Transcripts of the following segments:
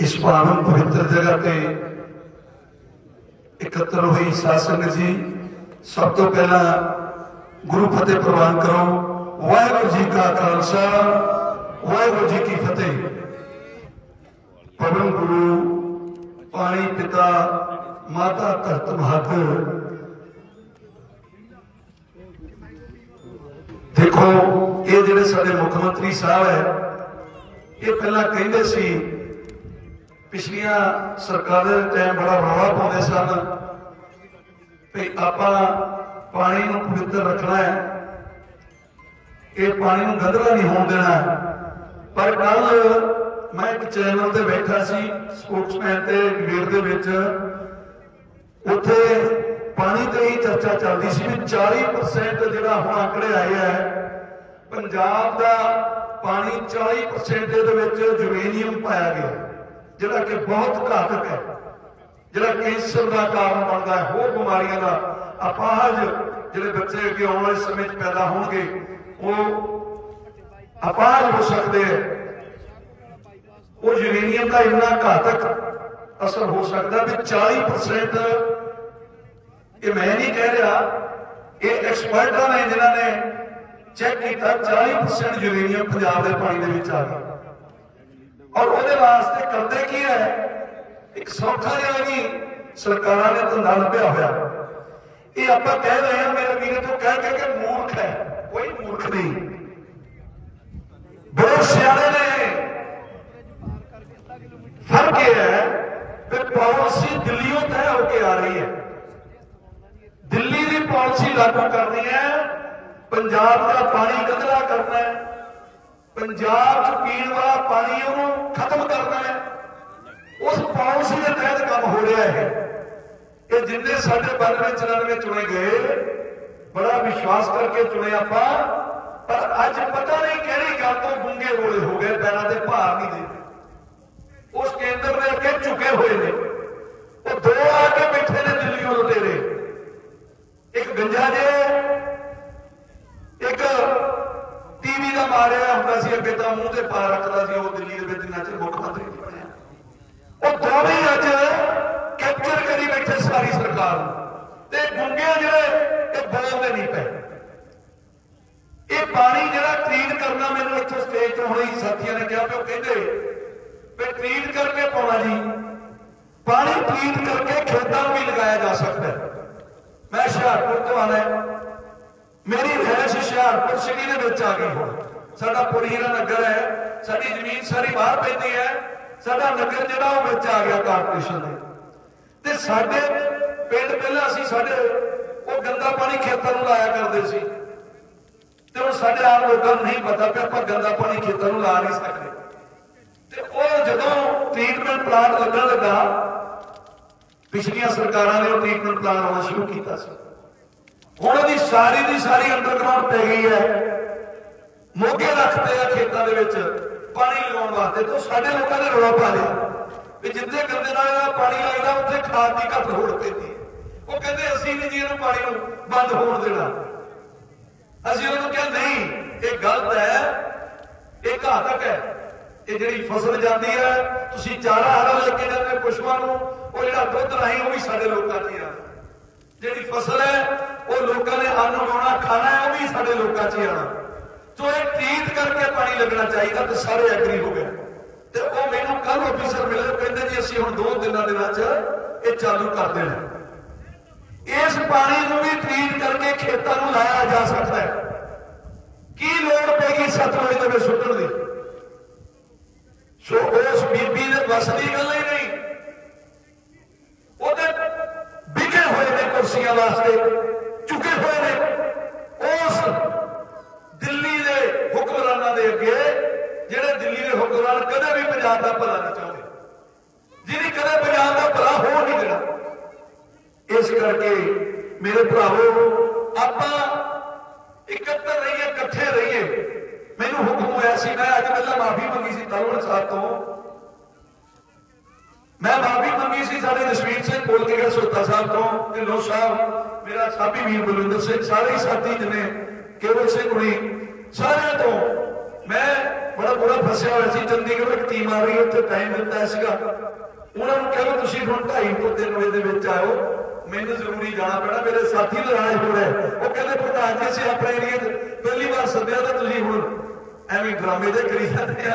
ਇਸ ਪਾਵਨ ਪਵਿੱਤਰ ਜਗ੍ਹਾ ਤੇ ਇਕੱਤਰ ਹੋਈ ਸਾਧ ਸੰਗਤ ਜੀ। ਸਭ ਤੋਂ ਪਹਿਲਾਂ ਗੁਰੂ ਫਤਿਹ ਪ੍ਰਵਾਨ ਕਰੋ। ਵਾਹਿਗੁਰੂ ਜੀ ਕਾ ਖਾਲਸਾ, ਵਾਹਿਗੁਰੂ ਜੀ ਕੀ ਫਤਿਹ। ਪਵਨ ਗੁਰੂ, ਪਾਣੀ ਪਿਤਾ, ਮਾਤਾ ਧਰਤ ਮਹਤ ਦੇਖੋ, ਇਹ ਜਿਹੜੇ ਸਾਡੇ ਮੁੱਖ ਮੰਤਰੀ ਸਾਹਿਬ ਹੈ, ਇਹ ਪਹਿਲਾਂ ਕਹਿੰਦੇ ਸੀ ਪਿਛਲੀਆਂ ਸਰਕਾਰਾਂ ਦੇ ਟਾਈਮ ਬੜਾ ਰੌਲਾ ਪਾਉਂਦੇ ਸਨ ਵੀ ਆਪਾਂ ਪਾਣੀ ਨੂੰ ਪਵਿੱਤਰ ਰੱਖਣਾ ਹੈ। ਇਹ ਪਾਣੀ ਨੂੰ ਗੰਦਲਾ ਨਹੀਂ ਹੋਣ ਦੇਣਾ ਪਰ ਕੱਲ ਮੈਂ ਇੱਕ ਚੈਨਲ ਤੇ ਬੈਠਾ ਸੀ ਸਪੋਕਸਮੈਨ ਤੇ ਡਿਬੇਟ ਦੇ ਵਿੱਚ। ਉੱਥੇ ਪਾਣੀ ਤੇ ਹੀ ਚਰਚਾ ਚੱਲਦੀ ਸੀ ਵੀ 40% ਜਿਹੜਾ ਹੁਣ ਆਂਕੜੇ ਆਏ ਹੈ, ਪੰਜਾਬ ਦਾ ਪਾਣੀ 40% ਦੇ ਵਿੱਚ ਯੂਰੇਨੀਅਮ ਪਾਇਆ ਗਿਆ। ਜਿਹੜਾ ਕਿ ਬਹੁਤ ਘਾਤਕ ਹੈ ਜਿਹੜਾ ਕੈਂਸਰ ਦਾ ਕਾਰਨ ਬਣਦਾ ਹੈ ਹੋਰ ਬਿਮਾਰੀਆਂ ਦਾ ਅਪਾਹਜ ਜਿਹੜੇ ਬੱਚੇ ਅੱਗੇ ਆਉਣ ਵਾਲੇ ਸਮੇਂ 'ਚ ਪੈਦਾ ਹੋਣਗੇ ਉਹ ਅਪਾਹਜ ਹੋ ਸਕਦੇ ਹੈ ਉਹ ਯੂਰੇਨੀਅਮ ਦਾ ਇੰਨਾ ਘਾਤਕ ਅਸਰ ਹੋ ਸਕਦਾ ਵੀ 40% ਇਹ ਮੈਂ ਨਹੀਂ ਕਹਿ ਰਿਹਾ ਇਹ ਐਕਸਪਰਟਾਂ ਨੇ ਜਿਨ੍ਹਾਂ ਨੇ ਚੈੱਕ ਕੀਤਾ 40% ਯੂਰੇਨੀਅਮ ਪੰਜਾਬ ਦੇ ਪਾਣੀ ਦੇ ਵਿੱਚ ਆ ਗਿਆ ਔਰ ਉਹਦੇ ਵਾਸਤੇ ਕਰਦੇ ਕੀ ਹੈ ਇੱਕ ਸੌਖਾ ਜਿਹਾ ਵੀ ਸਰਕਾਰਾਂ ਨੇ ਧੰਦਾ ਲੱਭਿਆ ਹੋਇਆ ਇਹ ਆਪਾਂ ਕਹਿ ਰਹੇ ਹਾਂ ਮੇਰੇ ਵੀਰੇ ਤੋਂ ਕਹਿ ਕੇ ਕਿ ਮੂਰਖ ਹੈ ਕੋਈ ਮੂਰਖ ਨਹੀਂ ਬੜੇ ਸਿਆਣੇ ਨੇ ਫ਼ਰਕ ਇਹ ਹੈ ਕਿ ਪਾਲਿਸੀ ਦਿੱਲੀੋਂ ਤੈਅ ਹੋ ਕੇ ਆ ਰਹੀ ਹੈ ਦਿੱਲੀ ਦੀ ਪਾਲਿਸੀ ਲਾਗੂ ਕਰਨੀ ਹੈ ਪੰਜਾਬ ਦਾ ਪਾਣੀ ਗੰਦਲਾ ਕਰਨਾ ਹੈ ਪੰਜਾਬ 'ਚ ਪੀਣ ਵਾਲਾ ਪਾਣੀ ਉਹਨੂੰ ਖਤਮ ਕਰਨਾ ਹੈ। ਉਸ ਪਾਲਿਸੀ ਦੇ ਤਹਿਤ ਕੰਮ ਹੋ ਰਿਹਾ ਹੈ ਇਹ ਜਿੰਨੇ ਸਾਡੇ 92 94 ਚੁਣੇ ਗਏ, ਬੜਾ ਵਿਸ਼ਵਾਸ ਕਰਕੇ ਚੁਣੇ ਆਪਾਂ, ਪਰ ਅੱਜ ਪਤਾ ਨਹੀਂ ਕਿਹੜੀ ਗੱਲ ਤੋਂ ਗੁੰਗੇ ਰੋਲੇ ਹੋ ਗਏ, ਪੈਰਾਂ ਦੇ ਭਾਰ ਨਹੀਂ ਦੇ ਉਸ ਕੇਂਦਰ ਦੇ ਅੱਗੇ ਝੁਕੇ ਹੋਏ ਨੇ। ਉਹ ਦੋ ਆ ਕੇ ਬੈਠੇ ਨੇ ਦਿੱਲੀੋਂ ਲੁਟੇਰੇ। ਇੱਕ ਗੰਜਾ ਜੇ ਇੱਕ ਟੀਵੀ ਦਾ ਮਾਰਿਆ ਹੁੰਦਾ ਸੀ ਅੱਗੇ ਤਾਂ ਮੂੰਹ ਤੇ ਪਾ ਰੱਖਦਾ ਸੀ, ਉਹ ਦਿੱਲੀ ਦੇ ਵਿੱਚ ਜਿੰਨਾ ਮੁੱਖ ਮੰਤਰੀ ਬਣਿਆ। ਉਹ ਦੋਵੇਂ ਅੱਜ ਕੈਪਚਰ ਕਰੀ ਬੈਠੇ ਸਾਰੀ ਸਰਕਾਰ ਤੇ ਗੁੰਗੇ ਜਿਹੜੇ, ਇਹ ਬੋਲਦੇ ਨਹੀਂ ਪਏ। ਇਹ ਪਾਣੀ ਜਿਹੜਾ ਟ੍ਰੀਟ ਕਰਨਾ ਮੈਨੂੰ ਇੱਥੇ ਸਟੇਜ ਤੋਂ ਹੁਣੇ ਸਾਥੀਆਂ ਨੇ ਕਿਹਾ ਵੀ ਉਹ ਕਹਿੰਦੇ, ਵੀ ਟ੍ਰੀਟ ਕਰਕੇ ਪਾਉਣਾ ਜੀ। ਪਾਣੀ ਟ੍ਰੀਟ ਕਰਕੇ ਖੇਤਾਂ ਨੂੰ ਵੀ ਲਗਾਇਆ ਜਾ ਸਕਦਾ ਹੈ। ਮੈਂ ਹੁਸ਼ਿਆਰਪੁਰ ਤੋਂ ਆਣਾ ਮੇਰੀ ਰਹਿਸ਼ ਹੁਸ਼ਿਆਰਪੁਰ ਸਿਟੀ ਦੇ ਵਿੱਚ ਆ ਗਈ ਹੁਣ। ਸਾਡਾ ਪੁਰੀਰਾ ਨਗਰ ਹੈ, ਸਾਡੀ ਜ਼ਮੀਨ ਸਾਰੀ ਬਾਹਰ ਪੈਂਦੀ ਹੈ, ਸਾਡਾ ਨਗਰ ਜਿਹੜਾ ਉਹ ਵਿੱਚ ਆ ਗਿਆ ਕਾਰਪੋਰੇਸ਼ਨ ਦੇ। ਤੇ ਸਾਡੇ ਪਿੰਡ ਪਹਿਲਾਂ ਅਸੀਂ ਸਾਡੇ ਉਹ ਗੰਦਾ ਪਾਣੀ ਖੇਤਾਂ ਨੂੰ ਲਾਇਆ ਕਰਦੇ ਸੀ। ਤੇ ਹੁਣ ਸਾਡੇ ਆਮ ਲੋਕਾਂ ਨੂੰ ਨਹੀਂ ਪਤਾ ਕਿ ਆਪਾਂ ਗੰਦਾ ਪਾਣੀ ਖੇਤਾਂ ਨੂੰ ਲਾ ਨਹੀਂ ਸਕਦੇ। ਤੇ ਉਹ ਜਦੋਂ ਟ੍ਰੀਟਮੈਂਟ ਪਲਾਂਟ ਲੱਗਣ ਲੱਗਾ, ਪਿਛਲੀਆਂ ਸਰਕਾਰਾਂ ਨੇ ਉਹ ਟ੍ਰੀਟਮੈਂਟ ਪਲਾਂਟ ਆਉਣਾ ਸ਼ੁਰੂ ਕੀਤਾ ਸੀ। ਹੁਣ ਉਹਦੀ ਸਾਰੀ ਦੀ ਸਾਰੀ ਅੰਡਰਗਰਾਉਂਡ ਪੈ ਗਈ ਹੈ। ਮੋਗੇ ਰੱਖਦੇ ਆ ਖੇਤਾਂ ਦੇ ਵਿੱਚ, ਪਾਣੀ ਲਗਾਉਣ ਵਾਸਤੇ। ਤੋਂ ਸਾਡੇ ਲੋਕਾਂ ਨੇ ਰੌਲਾ ਪਾ ਲਿਆ ਵੀ ਜਿੱਥੇ ਗੰਦੇ ਨਾਲ ਪਾਣੀ ਲੱਗਦਾ ਉੱਥੇ ਖਾਦ ਦੀ ਘੱਟ ਹੋੜ ਪੈਂਦੀ ਉਹ ਕਹਿੰਦੇ, ਅਸੀਂ ਨਹੀਂ ਜੀ ਇਹਨੂੰ ਪਾਣੀ ਨੂੰ ਬੰਦ ਹੋਣ ਦੇਣਾ। ਅਸੀਂ ਉਹਨੂੰ ਕਿਹਾ, ਨਹੀਂ, ਇਹ ਗਲਤ ਹੈ, ਇਹ ਘਾਤਕ ਹੈ। ਇਹ ਜਿਹੜੀ ਫਸਲ ਜਾਂਦੀ ਹੈ, ਤੁਸੀਂ ਚਾਰਾ ਹਰਾ ਲੈ ਕੇ ਜਾਂਦੇ ਪਸ਼ੂਆਂ ਨੂੰ, ਉਹ ਜਿਹੜਾ ਦੁੱਧ ਨਹੀਂ, ਉਹ ਵੀ ਸਾਡੇ ਲੋਕਾਂ ਦੀ ਆ। ਜਿਹੜੀ ਫਸਲ ਹੈ, ਉਹ ਲੋਕਾਂ ਨੇ ਅੰਨ ਉਗਾਉਣਾ ਖਾਣਾ ਹੈ, ਉਹ ਵੀ ਸਾਡੇ ਲੋਕਾਂ 'ਚ ਹੀ ਆਣਾ ਸੋ ਇਹ ਟ੍ਰੀਟ ਕਰਕੇ ਪਾਣੀ ਲੱਗਣਾ ਚਾਹੀਦਾ ਤੇ ਸਾਰੇ ਐਗਰੀ ਹੋ ਗਏ। ਤੇ ਉਹ ਮੈਨੂੰ ਕੱਲ ਆਫੀਸਰ ਮਿਲੇ, ਕਹਿੰਦੇ ਜੀ ਅਸੀਂ ਹੁਣ ਦੋ ਦਿਨਾਂ ਦੇ ਵਿੱਚ ਇਹ ਚਾਲੂ ਕਰ ਦੇਣਾ। ਇਸ ਪਾਣੀ ਨੂੰ ਵੀ ਟ੍ਰੀਟ ਕਰਕੇ ਖੇਤਾਂ ਨੂੰ ਲਾਇਆ ਜਾ ਸਕਦਾ ਹੈ। ਕੀ ਲੋੜ ਪੈਗੀ ਸਤਲੁਜ ਦੇ ਵਿੱਚ ਸੁੱਟਣ ਦੀ? ਸੋ ਉਸ ਬੀਬੀ ਦੇ ਬਸ ਦੀ ਗੱਲ ਹੀ ਨਹੀਂ ਉਹਦੇ ਵਿਗੇ ਹੋਏ ਨੇ ਕੁਰਸੀਆਂ ਵਾਸਤੇ ਝੁਕੇ ਹੋਏ ਨੇ ਉਸ ਦਿੱਲੀ ਦੇ ਹੁਕਮਰਾਨਾਂ ਦੇ ਅੱਗੇ ਜਿਹੜੇ ਦਿੱਲੀ ਦੇ ਹੁਕਮਰਾਨ ਕਦੇ ਵੀ ਪੰਜਾਬ ਦਾ ਭਲਾ ਨਹੀਂ ਚਾਹੁੰਦੇ ਜਿਹਨੇ ਕਦੇ ਪੰਜਾਬ ਦਾ ਭਲਾ ਹੋਣ ਨਹੀਂ ਦੇਣਾ। ਇਸ ਕਰਕੇ ਮੇਰੇ ਭਰਾਵੋ, ਆਪਾਂ ਇਕੱਤਰ ਰਹੀਏ, ਇਕੱਠੇ ਰਹੀਏ। ਮੈਨੂੰ ਹੁਕਮ ਹੋਇਆ ਸੀ, ਮੈਂ ਅੱਜ ਪਹਿਲਾਂ ਮਾਫੀ ਮੰਗੀ ਸੀ ਤਲਵਣ ਸਾਹਿਬ ਤੋਂ। ਮੈਂ ਮਾਫੀ ਮੰਗੀ ਸੀ ਸਾਡੇ ਜਸਵੀਰ ਸਿੰਘ ਬੋਲ ਕੇ ਸੁਲਤਾ ਸਾਹਿਬ ਤੋਂ ਢਿੱਲੋਂ ਸਾਹਿਬ, ਮੇਰਾ ਸਾਬੀ ਵੀਰ ਬਲਵਿੰਦਰ ਸਿੰਘ, ਸਾਰੇ ਹੀ ਸਾਥੀ ਜਨੇ ਕੇਵਲ ਸਿੰਘ ਹੁਣੀ, ਸਾਰਿਆਂ ਤੋਂ ਮੈਂ ਬੜਾ ਬੁਰਾ ਫਸਿਆ ਹੋਇਆ ਸੀ, ਚੰਡੀਗੜ੍ਹ ਇੱਕ ਟੀਮ ਆ ਰਹੀ ਉੱਥੇ ਟਾਈਮ ਦਿੱਤਾ ਸੀਗਾ। ਉਹਨਾਂ ਨੂੰ ਕਹਿੰਦਾ ਤੁਸੀਂ ਹੁਣ 2:30 ਤੋਂ 3 ਵਜੇ ਦੇ ਵਿੱਚ ਆਓ ਮੈਨੂੰ ਜ਼ਰੂਰੀ ਜਾਣਾ ਪੈਣਾ, ਮੇਰੇ ਸਾਥੀ ਨਾਰਾਜ਼ ਹੋ ਰਹੇ ਉਹ ਕਹਿੰਦੇ ਪ੍ਰਧਾਨ ਜੀ ਅਸੀਂ ਆਪਣੇ ਏਰੀਏ 'ਚ। ਪਹਿਲੀ ਵਾਰ ਸੱਦਿਆ ਤਾਂ ਤੁਸੀਂ ਹੁਣ। ਐਵੇਂ ਡਰਾਮੇ ਦੇ ਕਰੀ ਜਾਂਦੇ ਆ।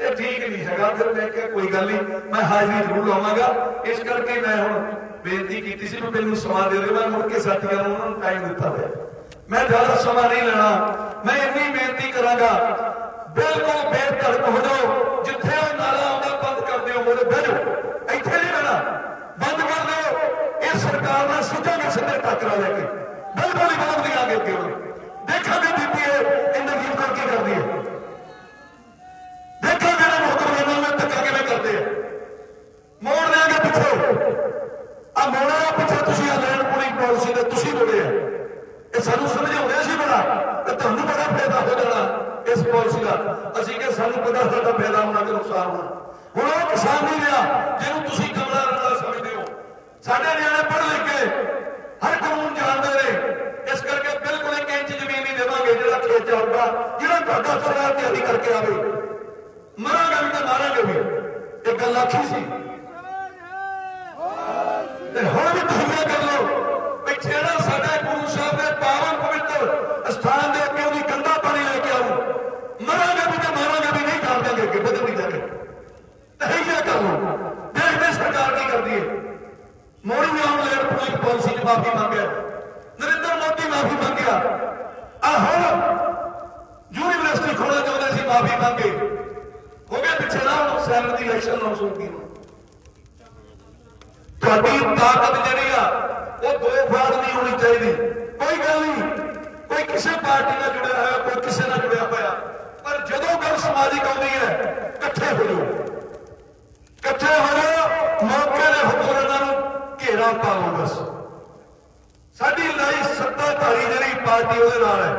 ਇਹ ਠੀਕ ਨਹੀਂ ਹੈਗਾ, ਫਿਰ ਮੈਂ ਕਿਹਾ ਕੋਈ ਗੱਲ ਨਹੀਂ, ਮੈਂ ਹਾਜ਼ਰੀ ਜ਼ਰੂਰ ਲਾਵਾਂਗਾ। ਇਸ ਕਰਕੇ ਮੈਂ ਹੁਣ ਬੇਨਤੀ ਕੀਤੀ ਸੀ ਵੀ ਮੈਨੂੰ ਸਮਾਂ ਦੇ ਦਿਓ। ਮੈਂ ਮੁੜ ਕੇ ਸਾਥੀਆਂ ਨੂੰ ਉਹਨਾਂ ਨੂੰ ਟਾਈਮ ਦਿੱਤਾ ਹੋਇਆ। ਮੈਂ ਜ਼ਿਆਦਾ ਸਮਾਂ ਨਹੀਂ ਲੈਣਾ। ਮੈਂ ਇੰਨੀ ਬੇਨਤੀ ਕਰਾਂਗਾ ਬਿਲਕੁਲ ਬੇਧੜਕ ਹੋ ਜਾਓ। ਜਿੱਥੇ ਉਹ ਨਾਲਾ ਆਉਂਦਾ ਬੰਦ ਕਰ ਦਿਓ ਮੋਰੇ ਬਹਿ ਜਾਓ ਇੱਥੇ ਨਹੀਂ ਰਹਿਣਾ ਬੰਦ ਕਰ ਦਿਓ ਇਹ ਸਰਕਾਰ ਨਾਲ ਸੁਝਾਂਗੇ ਸਿੱਧੇ ਟੱਕਰਾ ਲੈ ਕੇ ਬਿਲਕੁਲ ਹੀ ਬਦਲ ਦਿਆਂਗੇ ਅੱਗੇ ਉਹਨੂੰ ਦੇਖਾਂਗੇ ਬੀਬੀ ਇਹ ਇੰਦਰਜੀਤ ਕੌਰ ਕੀ ਕਰਦੀ ਹੈ ਦੇਖਾਂਗੇ ਨਾ ਮੁਹਤਰਮ ਇਹਨਾਂ ਨੂੰ ਧੱਕਾ ਕਿਵੇਂ ਕਰਦੇ ਆ ਮੋੜ ਦੇਾਂਗੇ ਪਿੱਛੇ ਆ ਮੋੜਿਆ ਪਿੱਛੇ ਤੁਸੀਂ ਆ ਲੈਂਡ ਪੂਲਿੰਗ ਪਾਲਿਸੀ ਦੇ ਤੁਸੀਂ ਬੋਲੇ ਆ ਇਹ ਸਾਨੂੰ ਸਮਝਾਉਂਦੇ ਸੀ ਬੜਾ ਤੇ ਤੁਹਾਨੂੰ ਬੜਾ ਫਾਇਦਾ ਹੋ ਜਾਣਾ ਇਸ ਪਾਲਿਸੀ ਦਾ ਅਸੀਂ ਕਿ ਸਾਨੂੰ ਪਤਾ ਸਾਡਾ ਫਾਇਦਾ ਹੋਣਾ ਕਿ ਨੁਕਸਾਨ ਹੋਣਾ ਹੁਣ ਉਹ ਕਿਸਾਨ ਨਹੀਂ ਰਿਹਾ, ਜਿਹਨੂੰ ਤੁਸੀਂ ਕਮਲਾ ਰੰਗਾ ਸਮਝਦੇ ਹੋ। ਸਾਡੇ ਨਿਆਣੇ ਪੜ੍ਹ ਲਿਖ ਕੇ ਹਰ ਕਾਨੂੰਨ ਜਾਣਦੇ ਨੇ। ਇਸ ਕਰਕੇ ਬਿਲਕੁਲ ਇੱਕ ਇੰਚ ਜ਼ਮੀਨ ਨਹੀਂ ਦੇਵਾਂਗੇ ਜਿਹੜਾ ਖੇਤ ਜਾਊਗਾ ਜਿਹੜਾ ਤੁਹਾਡਾ ਸਰਦਾਰ ਤਿਆਰੀ ਕਰਕੇ ਆਵੇ। ਮਰਾਂਗੇ ਵੀ ਤੇ ਮਾਰਾਂਗੇ ਵੀ। ਇਹ ਗੱਲ ਆਖੀ ਸੀ ਤੇ ਹੁਣ ਵੀ ਤੁਸੀਂ ਕਰ ਲਓ ਵੀ ਜਿਹੜਾ ਸਾਡੇ ਗੁਰੂ ਸਾਹਿਬ ਦੇ ਪਾਵਨ ਪਵਿੱਤਰ ਸਥਾਨ ਦੇ ਅੱਗੇ ਉਹਦੀ ਗੰਦਾ ਪਾਣੀ ਲੈ ਕੇ ਆਉ ਮਰਾਂਗੇ ਵੀ ਤੇ ਮਾਰਾਂਗੇ ਵੀ ਨਹੀਂ ਕਰ ਦਾਂਗੇ ਅੱਗੇ ਬਦਲ ਨਹੀਂ ਜਾਗੇ ਤਹੀਆ ਕਰ ਲਓ ਦੇਖਦੇ ਸਰਕਾਰ ਕੀ ਕਰਦੀ ਹੈ ਮੋੜੀ ਨੇ ਆਨਲਾਈਨ ਪੁਲਿਸ ਪਾਲਿਸੀ ਮਾਫੀ ਮੰਗਿਆ। ਨਰਿੰਦਰ ਮੋਦੀ ਮਾਫੀ ਮੰਗਿਆ। ਆ ਯੂਨੀਵਰਸਿਟੀ ਖੋਲ੍ਹਣਾ ਚਾਹੁੰਦੇ ਸੀ, ਮਾਫੀ ਮੰਗੇ। ਹੋ ਗਿਆ ਪਿੱਛੇ ਨਾ ਸੈਨਟ ਦੀ ਇਲੈਕਸ਼ਨ ਲਾਉਣ ਸੁਣ ਕੀ ਤੁਹਾਡੀ ਤਾਕਤ ਜਿਹੜੀ ਆ, ਉਹ ਦੋ ਫਾੜ ਨਹੀਂ ਹੋਣੀ ਚਾਹੀਦੀ। ਕੋਈ ਗੱਲ ਨਹੀਂ, ਕੋਈ ਕਿਸੇ ਪਾਰਟੀ ਨਾਲ ਜੁੜਿਆ ਹੋਇਆ, ਕੋਈ ਕਿਸੇ ਨਾਲ ਜੁੜਿਆ ਹੋਇਆ। ਪਰ ਜਦੋਂ ਗੱਲ ਸਮਾਜਿਕ ਆਉਂਦੀ ਹੈ, ਇਕੱਠੇ ਹੋ ਜਾਓ। ਇਕੱਠੇ ਹੋ ਜਾਓ ਮੌਕੇ ਦੇ ਹੁਕਮ ਇਹਨਾਂ ਨੂੰ ਘੇਰਾ ਸਾਡੀ ਲੜਾਈ ਸੱਤਾਧਾਰੀ ਜਿਹੜੀ ਪਾਰਟੀ ਉਹਦੇ ਨਾਲ ਹੈ।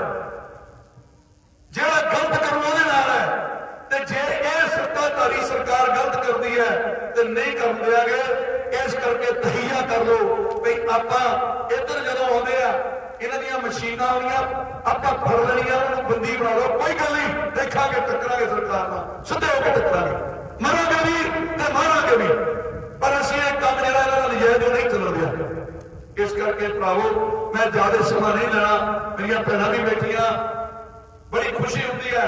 ਜਿਹੜਾ ਗਲਤ ਕਰੂ ਉਹਦੇ ਨਾਲ ਹੈ। ਤੇ ਜੇ ਇਹ ਸੱਤਾਧਾਰੀ ਸਰਕਾਰ ਗਲਤ ਕਰਦੀ ਹੈ ਤੇ ਨਹੀਂ ਕਰਨ ਦਿਆਂਗੇ ਇਸ ਕਰਕੇ ਤਹੀਆ ਕਰ ਲੋ ਵੀ ਆਪਾਂ ਇੱਧਰ ਜਦੋਂ ਆਉਂਦੇ ਆ, ਇਹਨਾਂ ਦੀਆਂ ਮਸ਼ੀਨਾਂ ਆਉਣੀਆਂ, ਆਪਾਂ ਫੜ ਲੈਣੀਆਂ, ਉਹਨਾਂ ਨੂੰ ਬੰਦੀ ਬਣਾ ਲਓ। ਕੋਈ ਗੱਲ ਨਹੀਂ, ਦੇਖਾਂਗੇ, ਟੱਕਰਾਂਗੇ ਸਰਕਾਰ ਨਾਲ। ਸਿੱਧੇ ਹੋ ਕੇ ਟੱਕਰਾਂਗੇ। ਮਰਾਂਗੇ ਵੀ ਤੇ ਮਾਰਾਂਗੇ ਵੀ। ਪਰ ਅਸੀਂ ਇਹ ਕੰਮ ਜਿਹੜਾ ਇਹਨਾਂ ਦਾ ਨਜਾਇਜ਼ ਉਹ ਨਹੀਂ ਚੱਲਣ ਦਿਆ ਇਸ ਕਰਕੇ ਭਰਾਵੋ, ਮੈਂ ਜ਼ਿਆਦਾ ਸਮਾਂ ਨਹੀਂ ਲੈਣਾ। ਮੇਰੀਆਂ ਭੈਣਾਂ ਵੀ ਬੈਠੀਆਂ। ਬੜੀ ਖੁਸ਼ੀ ਹੁੰਦੀ ਹੈ।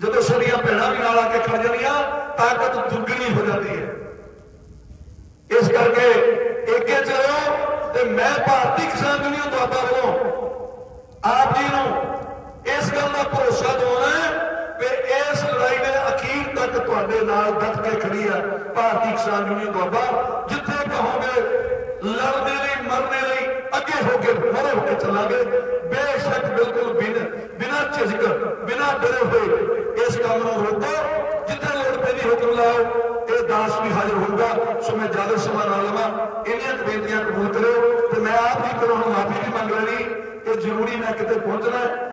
ਜਦੋਂ ਸਾਡੀਆਂ ਭੈਣਾਂ ਵੀ ਨਾਲ ਆ ਕੇ ਖੜ ਜਾਂਦੀਆਂ, ਤਾਕਤ ਦੁੱਗਣੀ ਹੋ ਜਾਂਦੀ ਹੈ। ਇਸ ਕਰਕੇ ਏਕੇ ਚਲੋ ਤੇ ਮੈਂ ਭਾਰਤੀ ਕਿਸਾਨ ਯੂਨੀਅਨ ਦੁਆਬਾ ਵੱਲੋਂ ਆਪ ਜੀ ਨੂੰ ਇਸ ਗੱਲ ਦਾ ਭਰੋਸਾ ਦਿਵਾਉਣਾ ਕਿ ਇਸ ਲੜਾਈ ਦੇ ਅਖੀਰ ਤੱਕ ਤੁਹਾਡੇ ਨਾਲ ਡਟ ਕੇ ਖੜੀ ਹੈ ਭਾਰਤੀ ਕਿਸਾਨ ਯੂਨੀਅਨ ਦੁਆਬਾ ਜਿੱਥੇ ਕਹੋਗੇ ਲੜਨੇ ਲਈ ਮਰਨੇ ਲਈ ਅੱਗੇ ਹੋ ਕੇ ਮਰੇ ਹੋ ਕੇ ਚੱਲਾਂਗੇ। ਬੇਸ਼ੱਕ ਬਿਲਕੁਲ ਬਿਨ, ਬਿਨਾਂ ਝਿਜਕ, ਬਿਨਾਂ ਡਰੇ ਹੋਏ ਇਸ ਕੰਮ ਨੂੰ ਰੋਕੋ। ਜਿੱਥੇ ਲੋੜ ਪੈਂਦੀ ਹੁਕਮ ਲਾਓ। ਇਹ ਦਾਸ ਵੀ ਹਾਜ਼ਰ ਹੋਊਗਾ। ਸੋ ਮੈਂ ਜ਼ਿਆਦਾ ਸਮਾਂ ਨਾ ਲਵਾਂ। ਇੰਨੀਆਂ ਕੁ ਬੇਨਤੀਆਂ ਕਬੂਲ ਕਰਿਓ ਤੇ ਮੈਂ ਆਪ ਹੀ ਕੋਲੋਂ ਮਾਫੀ ਵੀ ਮੰਗ ਲੈਣੀ। ਕਿ ਜ਼ਰੂਰੀ ਮੈਂ ਕਿਤੇ ਪਹੁੰਚਣਾ